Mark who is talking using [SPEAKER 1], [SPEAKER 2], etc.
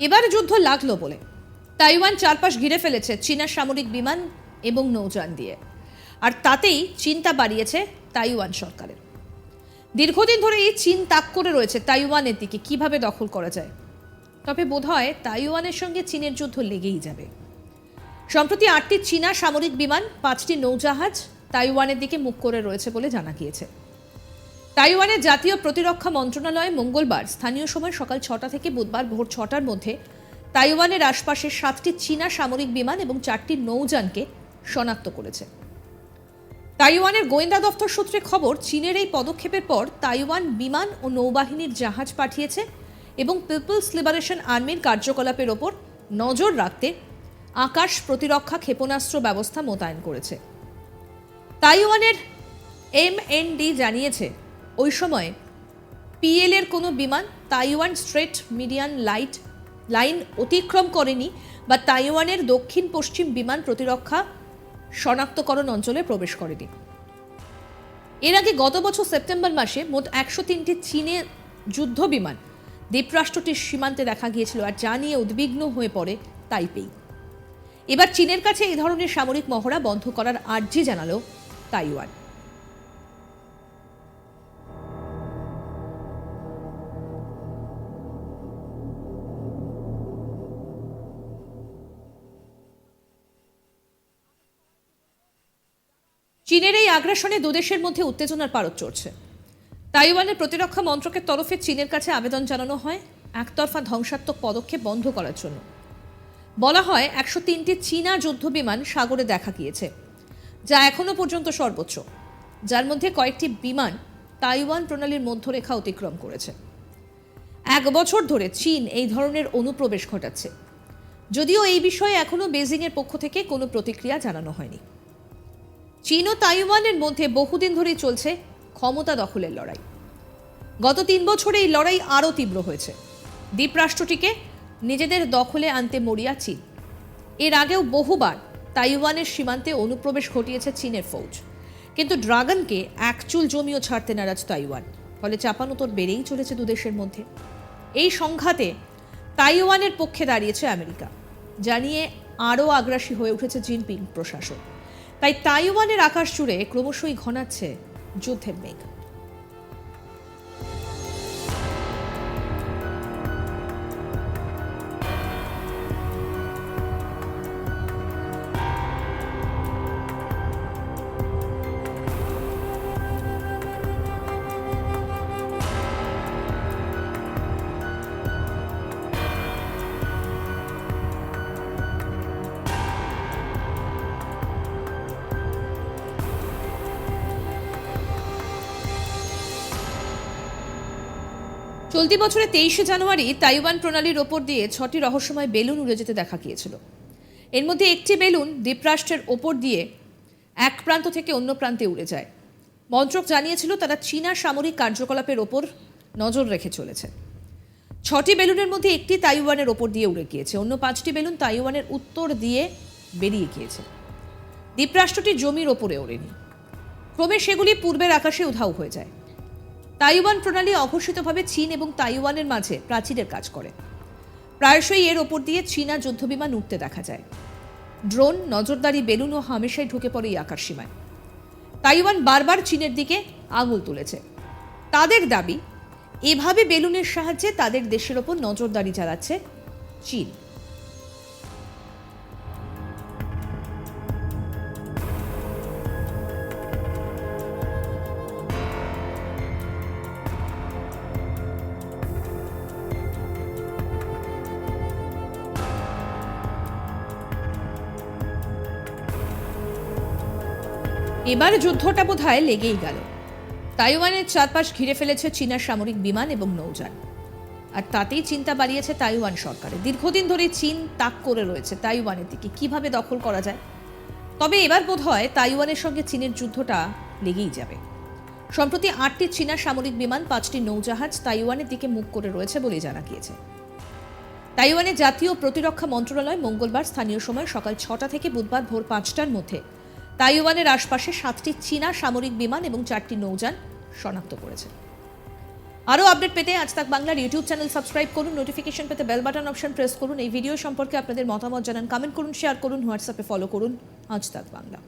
[SPEAKER 1] এবার যুদ্ধ লাগল বলে। তাইওয়ান চারপাশ ঘিরে ফেলেছে চীনা সামরিক বিমান এবং নৌযান দিয়ে। আর তাতেই চিন্তা বাড়িয়েছে তাইওয়ান সরকারের। দীর্ঘদিন ধরে এই চীন তাক করে রয়েছে তাইওয়ানের দিকে, কীভাবে দখল করা যায়? তবে বোধহয় তাইওয়ানের সঙ্গে চীনের যুদ্ধ লেগেই যাবে। সম্প্রতি আটটি চীনা সামরিক বিমান, পাঁচটি নৌজাহাজ তাইওয়ানের দিকে মুখ করে রয়েছে বলে জানা গিয়েছে। তাইওয়ানের জাতীয় প্রতিরক্ষা মন্ত্রণালয় মঙ্গলবার স্থানীয় সময় সকাল ছটা থেকে বুধবার ভোর ছটার মধ্যে তাইওয়ানের আশপাশের সাতটি চীনা সামরিক বিমান এবং চারটি নৌযানকে শনাক্ত করেছে। তাইওয়ানের গোয়েন্দা দপ্তর সূত্রে খবর, চীনের এই পদক্ষেপের পর তাইওয়ান বিমান ও নৌবাহিনীর জাহাজ পাঠিয়েছে এবং পিপলস লিবারেশন আর্মির কার্যকলাপের ওপর নজর রাখতে আকাশ প্রতিরক্ষা ক্ষেপণাস্ত্র ব্যবস্থা মোতায়েন করেছে। তাইওয়ানের এমএনডি জানিয়েছে ওই সময় পিএল এর কোনো বিমান Taiwan strait median light line অতিক্রম করেনি বা তাইওয়ানের দক্ষিণ পশ্চিম বিমান প্রতিরক্ষা শনাক্তকরণ অঞ্চলে প্রবেশ করেনি। এর আগে গত বছর সেপ্টেম্বর মাসে মোট একশো তিনটি চীনের যুদ্ধ বিমান দ্বীপরাষ্ট্রটির সীমান্তে দেখা গিয়েছিল আর যা নিয়ে উদ্বিগ্ন হয়ে পড়ে তাইপেই। এবার চীনের কাছে এই ধরনের সামরিক মহড়া বন্ধ করার আর্জি জানালো তাইওয়ান। চীনের এই আগ্রাসনে দুদেশের মধ্যে উত্তেজনার পারদ চড়ছে। তাইওয়ানের প্রতিরক্ষা মন্ত্রকের তরফে চীনের কাছে আবেদন জানানো হয় একতরফা ধ্বংসাত্মক পদক্ষেপ বন্ধ করার জন্য। বলা হয় একশো তিনটি চীনা যুদ্ধ বিমান সাগরে দেখা গিয়েছে, যা এখনও পর্যন্ত সর্বোচ্চ, যার মধ্যে কয়েকটি বিমান তাইওয়ান প্রণালীর মধ্যরেখা অতিক্রম করেছে। এক বছর ধরে চীন এই ধরনের অনুপ্রবেশ ঘটাচ্ছে, যদিও এই বিষয়ে এখনও বেজিংয়ের পক্ষ থেকে কোনো প্রতিক্রিয়া জানানো হয়নি। চীন ও তাইওয়ানের মধ্যে বহুদিন ধরেই চলছে ক্ষমতা দখলের লড়াই। গত তিন বছরে এই লড়াই আরও তীব্র হয়েছে। দ্বীপরাষ্ট্রটিকে নিজেদের দখলে আনতে মরিয়া চীন। এর আগেও বহুবার তাইওয়ানের সীমান্তে অনুপ্রবেশ ঘটিয়েছে চীনের ফৌজ। কিন্তু ড্রাগনকে একচুল জমিও ছাড়তে নারাজ তাইওয়ান, ফলে চাপানোতর বেড়েই চলেছে দুদেশের মধ্যে। এই সংঘাতে তাইওয়ানের পক্ষে দাঁড়িয়েছে আমেরিকা, জানিয়ে আরও আগ্রাসী হয়ে উঠেছে জিনপিং প্রশাসন। তাই তাইওয়ানের আকাশ জুড়ে ক্রমশই ঘনাচ্ছে যুদ্ধের মেঘ। চলতি বছরে তেইশে জানুয়ারি তাইওয়ান প্রণালীর ওপর দিয়ে ছটি রহস্যময় বেলুন উড়ে যেতে দেখা গিয়েছিল। এর মধ্যে একটি বেলুন দ্বীপরাষ্ট্রের ওপর দিয়ে এক প্রান্ত থেকে অন্য প্রান্তে উড়ে যায়। মন্ত্রক জানিয়েছিল তারা চীনা সামরিক কার্যকলাপের ওপর নজর রেখে চলেছে। ছটি বেলুনের মধ্যে একটি তাইওয়ানের ওপর দিয়ে উড়ে গিয়েছে। অন্য পাঁচটি বেলুন তাইওয়ানের উত্তর দিয়ে বেরিয়ে গিয়েছে। দ্বীপরাষ্ট্রটি জমির ওপরে ওড়েনি। ক্রমে সেগুলি পূর্বের আকাশে উধাও হয়ে যায়। তাইওয়ান প্রণালী অঘোষিতভাবে চীন এবং তাইওয়ানের মাঝে প্রাচীরের কাজ করে। প্রায়শই এর ওপর দিয়ে চীনা যুদ্ধবিমান উঠতে দেখা যায়। ড্রোন, নজরদারি, বেলুন ও হামেশাই ঢুকে পড়ে এই আকাশ সীমায় তাইওয়ান বারবার চীনের দিকে আঙুল তুলেছে। তাদের দাবি, এভাবে বেলুনের সাহায্যে তাদের দেশের ওপর নজরদারি চালাচ্ছে চীন। এবার যুদ্ধটা বোধহয় লেগেই গেল। তাইওয়ানের চারপাশ ঘিরে ফেলেছে চীনা সামরিক বিমান এবং নৌযান। আর তাতেই চিন্তা বাড়িয়েছে তাইওয়ান সরকারের দীর্ঘদিন ধরে চীন তাক করে রয়েছে তাইওয়ানের দিকে। কীভাবে দখল করা যায়? তবে এবার বোধহয় তাইওয়ানের সঙ্গে চীনের যুদ্ধটা লেগেই যাবে। সম্প্রতি আটটি চীনা সামরিক বিমান, পাঁচটি নৌজাহাজ তাইওয়ানের দিকে মুখ করে রয়েছে বলে জানা গিয়েছে। তাইওয়ানের জাতীয় প্রতিরক্ষা মন্ত্রণালয় মঙ্গলবার স্থানীয় সময় সকাল ছটা থেকে বুধবার ভোর পাঁচটার মধ্যে তাইওয়ানের আশপাশে সাতটি চীনা সামরিক বিমান এবং চারটি নৌযান শনাক্ত করেছে। আরও আপডেট পেতে আজ তাক বাংলার ইউটিউব চ্যানেল সাবস্ক্রাইব করুন, নোটিফিকেশন পেতে বেল বাটন অপশন প্রেস করুন। এই ভিডিও সম্পর্কে আপনাদের মতামত জানান, কমেন্ট করুন, শেয়ার করুন, হোয়াটসঅ্যাপে ফলো করুন। আজ তাক বাংলা।